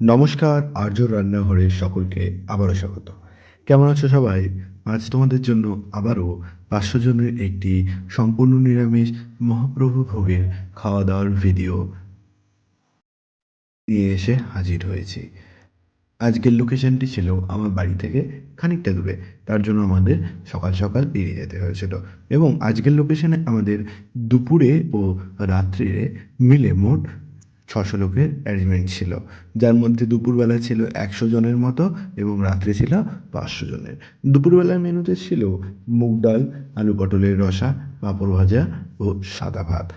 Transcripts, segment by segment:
নমস্কার, আর্য রান্নাঘরে সকলকে আবারও স্বাগত। কেমন আছো সবাই? আজ তোমাদের জন্য আবারও পাঁচশো জনের একটি সম্পূর্ণ নিরামিষ মহাপ্রভু ভোগের খাওয়া দাওয়ার ভিডিও নিয়ে এসে হাজির হয়েছি। আজকের লোকেশনটি ছিল আমার বাড়ি থেকে খানিকটা দূরে। তার জন্য আমাদের সকাল সকাল বেরিয়ে যেতে হয়েছিল এবং আজকের লোকেশনে আমাদের দুপুরে ও রাত্রিরে মিলে মোট ছশো লোকের অ্যারেঞ্জমেন্ট ছিল। যার মধ্যে দুপুরবেলা ছিল একশো জনের মতো এবং রাত্রে ছিল পাঁচশো জনের। দুপুরবেলার মেনুতে ছিল মুগ ডাল, আলু পটলের রসা, পাঁপড় ভাজা ও সাদা ভাত।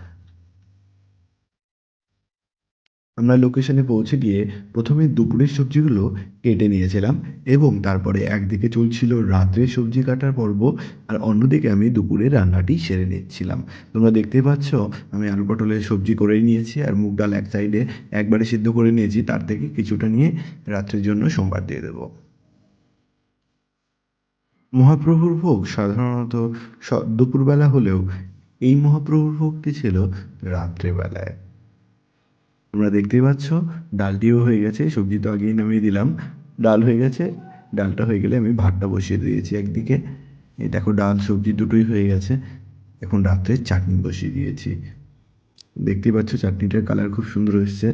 আমরা লোকেশনে পৌঁছে গিয়ে প্রথমে দুপুরের সবজিগুলো কেটে নিয়েছিলাম এবং তারপরে একদিকে চলছিল রাত্রের সবজি কাটার পর্ব আর অন্যদিকে আমি দুপুরে রান্নাটি সেরে নিচ্ছিলাম। তোমরা দেখতেই পাচ্ছ, আমি আলু পটলের সবজি করেই নিয়েছি আর মুগ ডাল এক সাইডে একবারে সিদ্ধ করে নিয়েছি, তার থেকে কিছুটা নিয়ে রাত্রের জন্য সোমবার দিয়ে দেবো। মহাপ্রভুর ভোগ সাধারণত দুপুরবেলা হলেও এই মহাপ্রভুর ভোগটি ছিল রাত্রেবেলায়। তোমরা দেখতেই পাচ্ছ, ডালটিও হয়ে গেছে, সবজি তো আগেই নামিয়ে দিলাম। ডাল হয়ে গেছে, ডালটা হয়ে গেলে আমি ভাতটা বসিয়ে দিয়েছি একদিকে। এই দেখো ডাল, সবজি দুটোই হয়ে গেছে, এখন রাত্রে চাটনি বসিয়ে দিয়েছি। দেখতেই পাচ্ছ, চাটনিটার কালার খুব সুন্দর এসছে।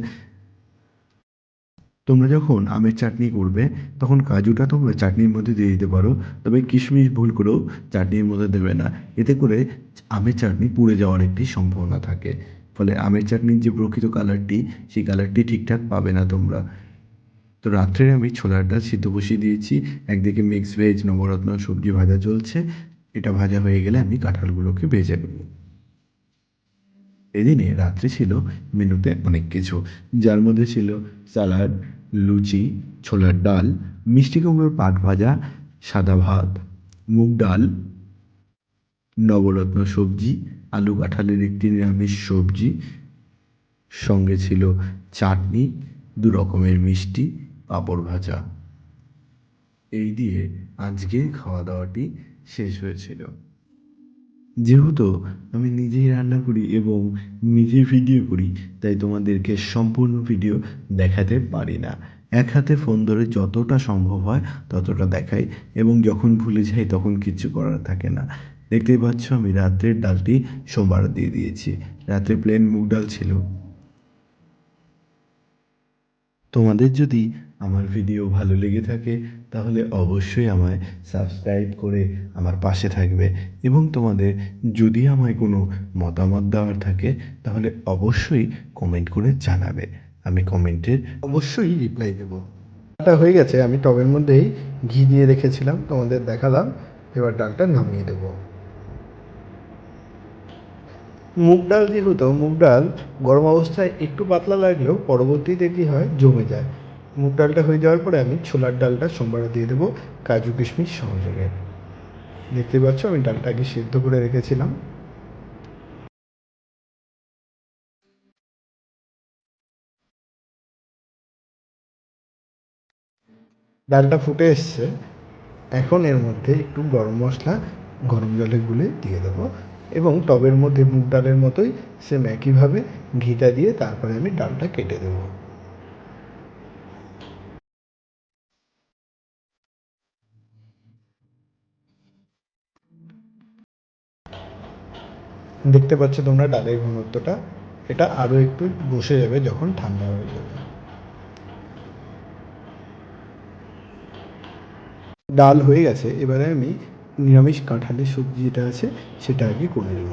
তোমরা যখন আমের চাটনি করবে, তখন কাজুটা তোমরা চাটনির মধ্যে দিয়ে দিতে পারো, তবে কিশমিশ ভুল করেও চাটনির মধ্যে দেবে না। এতে করে আমের চাটনি পুড়ে যাওয়ার একটি সম্ভাবনা থাকে। ফলে আমের চাটনির যে প্রকৃত কালারটি, সেই কালারটি ঠিকঠাক পাবে না তোমরা। তো রাত্রে আমি ছোলার ডাল সিদ্ধ বসিয়ে দিয়েছি। একদিকে মিক্স ভেজ নবরত্ন, সবজি ভাজা চলছে। এটা ভাজা হয়ে গেলে আমি কাঁঠালগুলোকে ভেজে নেব। এদিনে রাত্রে ছিল মেনুতে অনেক কিছু। যার মধ্যে ছিল স্যালাড লুচি, ছোলার ডাল, মিষ্টি কুমড়োর পাট ভাজা, সাদা ভাত, মুগ ডাল নবরত্ন সবজি, আলু কাঁঠালের একটি নিরামিষ সবজি, সঙ্গে ছিল চাটনি, দু রকমের মিষ্টি, পাঁপড় ভাজা। এই দিয়ে আজকের খাওয়া দাওয়াটি শেষ হয়েছিল। যেহেতু আমি নিজেই রান্না করি এবং নিজে ভিডিও করি, তাই তোমাদেরকে সম্পূর্ণ ভিডিও দেখাতে পারি না। এক হাতে ফোন ধরে যতটা সম্ভব হয় ততটা দেখাই এবং যখন ভুলে যাই তখন কিচ্ছু করার থাকে না। দেখতেই পাচ্ছ, আমি রাত্রের ডালটি সোমবার দিয়ে দিয়েছি। রাত্রে প্লেন মুগ ডাল ছিল। তোমাদের যদি আমার ভিডিও ভালো লেগে থাকে, তাহলে অবশ্যই আমায় সাবস্ক্রাইব করে আমার পাশে থাকবে। এবং তোমাদের যদি আমায় কোনো মতামত দেওয়ার থাকে, তাহলে অবশ্যই কমেন্ট করে জানাবে। আমি কমেন্টের অবশ্যই রিপ্লাই দেবো। ডালটা হয়ে গেছে, আমি টবের মধ্যেই ঘি দিয়ে রেখেছিলাম, তোমাদের দেখালাম, এবার ডালটা নামিয়ে দেবো। মুগ ডাল যেহেতু মুগ ডাল গরম অবস্থায় একটু পাতলা লাগলেও পরবর্তীতে কী হয়? জমে যায়। মুগ ডালটা হয়ে যাওয়ার পরে আমি ছোলার ডালটা সোমবারে দিয়ে দেবো কাজু কিশমিশ সহযোগে। দেখতে পাচ্ছ, আমি ডালটা আগে সিদ্ধ করে রেখেছিলাম। ডালটা ফুটে এসছে। এখন এর মধ্যে একটু গরম মশলা, গরম জলে গুলে দিয়ে দেবো। এবং টবের মধ্যে মুগ ডালের মতোই সেম একইভাবে ঘিটা দিয়ে তারপরে আমি ডালটা কেটে দেবো। দেখতে পাচ্ছ তোমরা ডালের ঘনত্বটা? এটা আরও একটু বসে যাবে যখন ঠান্ডা হয়ে যাবে। ডাল হয়ে গেছে, এবারে আমি নিরামিষ কাঁঠালের সবজি যেটা আছে, সেটা আগে করে নেব।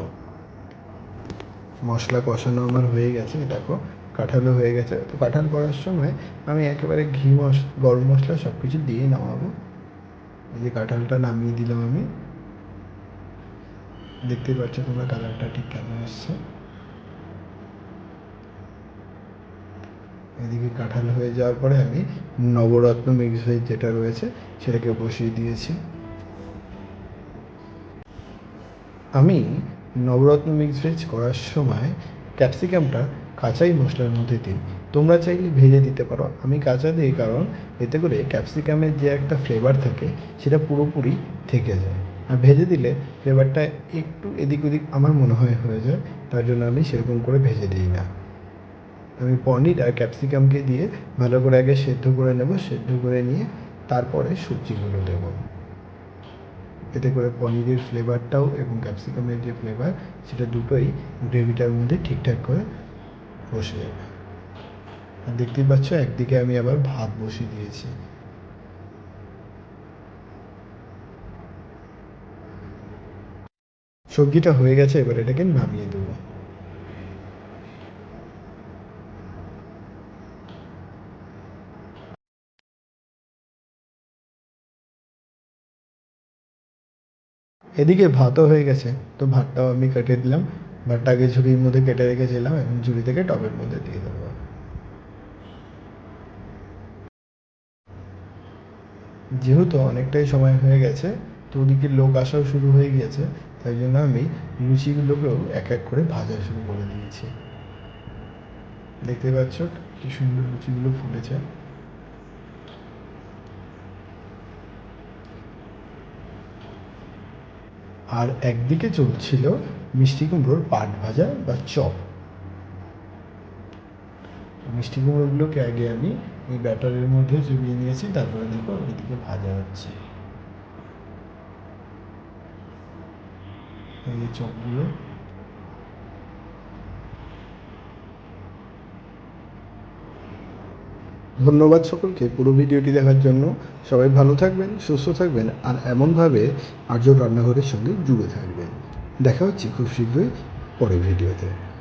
মশলা কষানো আমার হয়ে গেছে, দেখো, কাঁঠালও হয়ে গেছে। তো কাঁঠাল করার সময় আমি একেবারে ঘি মশ, গরম মশলা সব কিছু দিয়ে নামাবো। এই যে কাঁঠালটা নামিয়ে দিলাম আমি। দেখতেই পাচ্ছ তোমরা কালারটা ঠিক কেমন এসছে এদিকে কাঁঠাল হয়ে যাওয়ার পরে আমি নবরত্ন মিক্স ভেজ যেটা রয়েছে, সেটাকে বসিয়ে দিয়েছি। আমি নবরত্ন মিক্স ভেজ করার সময় ক্যাপসিকামটা কাঁচাই মশলার মধ্যে দিই। তোমরা চাইলে ভেজে দিতে পারো। আমি কাঁচা দিই কারণ এতে করে ক্যাপসিকামের যে একটা ফ্লেভার থাকে, সেটা পুরোপুরি থেকে যায়। আর ভেজে দিলে ফ্লেভারটা একটু এদিক ওদিক আমার মনে হয় হয়ে যায়, তার জন্য আমি সেরকম করে ভেজে দিই না। আমি পনির আর ক্যাপসিকামকে দিয়ে ভালো করে আগে সেদ্ধ করে নেব, সেদ্ধ করে নিয়ে তারপরে সবজিগুলো দেবো। এতে করে পনিরের ফ্লেভারটাও এবং ক্যাপসিকামের যে ফ্লেভার, সেটা দুটোই গ্রেভিটার মধ্যে ঠিকঠাক করে বসে যাবে। আর দেখতেই পাচ্ছ, একদিকে আমি আবার ভাত বসিয়ে দিয়েছি। সবজিটা হয়ে গেছে, এবার এটাকে নামিয়ে দেবো। এদিকে ভাতও হয়ে গেছে, তো ভাতটাও আমি কেটে দিলাম। ভাতটাকে ঝুড়ির মধ্যে কেটে রেখেছিলাম এবং ঝুড়ি থেকে টবের মধ্যে দিয়ে দেবো। যেহেতু অনেকটাই সময় হয়ে গেছে, তো ওদিকে লোক আসাও শুরু হয়ে গিয়েছে, তাই জন্য আমি লুচিগুলোকেও এক এক করে ভাজা শুরু করে দিয়েছি। দেখতে পাচ্ছ কি সুন্দর লুচিগুলো ফুলেছে। আর একদিকে চলছিল মিষ্টি কুমড়োর পাট ভাজা বা চপ। মিষ্টি কুমড়োগুলোকে আগে আমি ওই ব্যাটারের মধ্যে চুবিয়ে নিয়েছি, তারপরে দেখো এদিকে ভাজা হচ্ছে। এই চপগুলো ধন্যবাদ সকলকে পুরো ভিডিওটি দেখার জন্য। সবাই ভালো থাকবেন, সুস্থ থাকবেন, আর এমনভাবে আর্য রান্নাঘরের সঙ্গে জুড়ে থাকবেন। দেখা হচ্ছে খুব শীঘ্রই পরের ভিডিওতে।